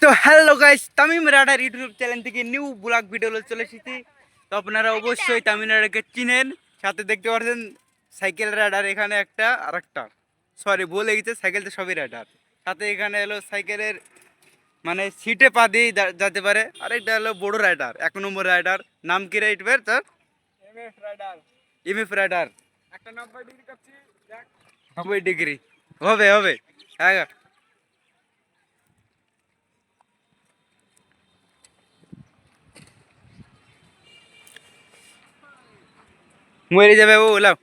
তো hello guys Tamim radar YouTube channel থেকে new blog video চলে এসেছি। তো আপনারা অবশ্যই তামিম রাডারকে চিনেন সাথে দেখতে পাচ্ছেন সাইকেল রাডার এখানে একটা আর একটা সরি বলে গেছে সাইকেল তো সবই রাডার। সাথে এখানে হলো সাইকেলের মানে সিটে পা দিয়ে যেতে পারে। আর এটা হলো বড় রাইডার এক নম্বর রাইডার নাম কি রাইডার তার? রাইডার এমএফ রাইডার নব্বই ডিগ্রি হবে হবে। হ্যাঁ মরে যাবে ও, লাও।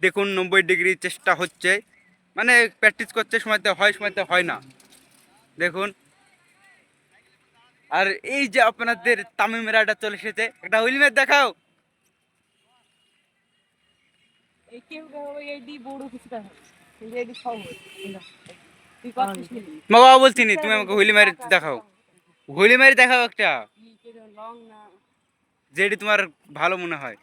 দেখুন, নব্বই ডিগ্রি চেষ্টা হচ্ছে। মানে প্র্যাকটিস করছে, সময়তে হয় সময়তে হয় না। দেখুন। আর এই যে আপনাদের তামিম রাইডার চলে এসেছে, একটা হুইলমেট দেখাও। দেখাও। হুইলি মারি দেখাও একটা। যেটি তোমার ভালো মনে হয়।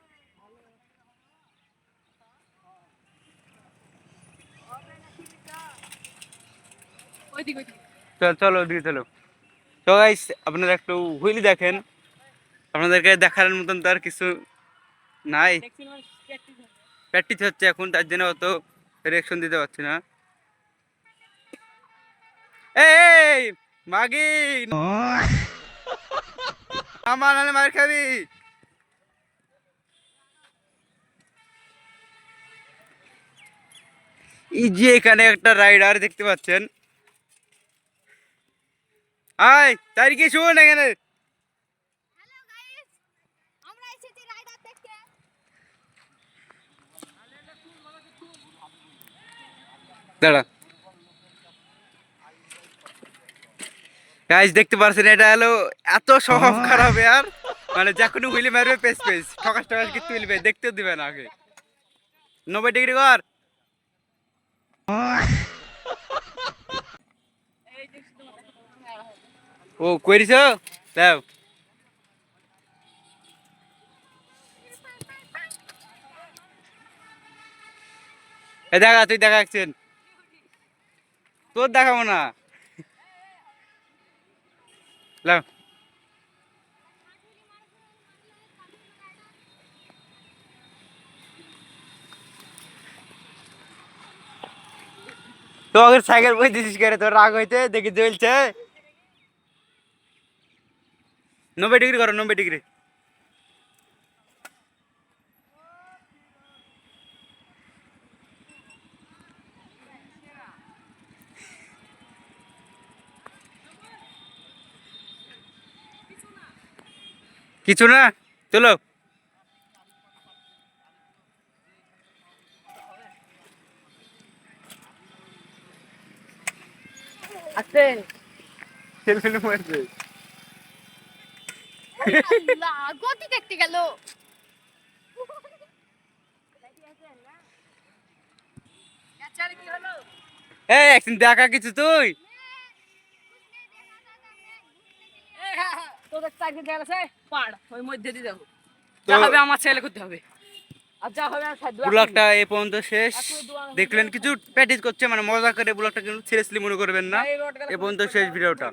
চল চলো দিয়ে চলো। তো গাইস আপনারা একটু হুইলি দেখেন। আপনাদেরকে দেখার মতন তো আর কিছু নাই। প্র্যাকটিস হচ্ছে। এখন তার জন্য অত রিয়াকশন দিতে পারছি না। এই মাগি! আমার নাহলে মার খাবি। এই যে এখানে একটা রাইডার দেখতে পাচ্ছেন। আয় তারিখে শোন এখানে? দেখতে দাঁড়া দেখতে পারছেন এটা হলো এত স্বভাব খারাপ আর। মানে যখন হুইলি মারবে পেস পেস। ঠকাস টকাস কি তুলবে দেখতেও দিবে না আগে নব্বই ডিগ্রি কর এই দেখছি তোমার ও করিস দাও। দেখা, তুই দেখাচ্ছেন তোর দেখাবো না। লাও। তো আগে সাইকেল বই দিছিস করে তোর রাগ হইতে দেখি জ্বলছে। নব্বই ডিগ্রি করো নব্বই ডিগ্রি। কিছু না চলো। আস্তে সেলফি মারছে গতি দেখতে গেল। কি হলো এই একদিন দেখা কিছু তুই? এই তোদের চাকরি দেওয়া আছে পাড় ওই মধ্যে দিয়ে দেবো। যা হবে আমার ছেলে করতে হবে। আর যা হবে ব্লগটা এই পর্যন্ত শেষ। দেখলেন কিছু প্র্যাকটিস করছে মানে মজা করে ব্লগটা কিন্তু সিরিয়াসলি মনে করবেন না। এ পর্যন্ত শেষ ভিডিওটা।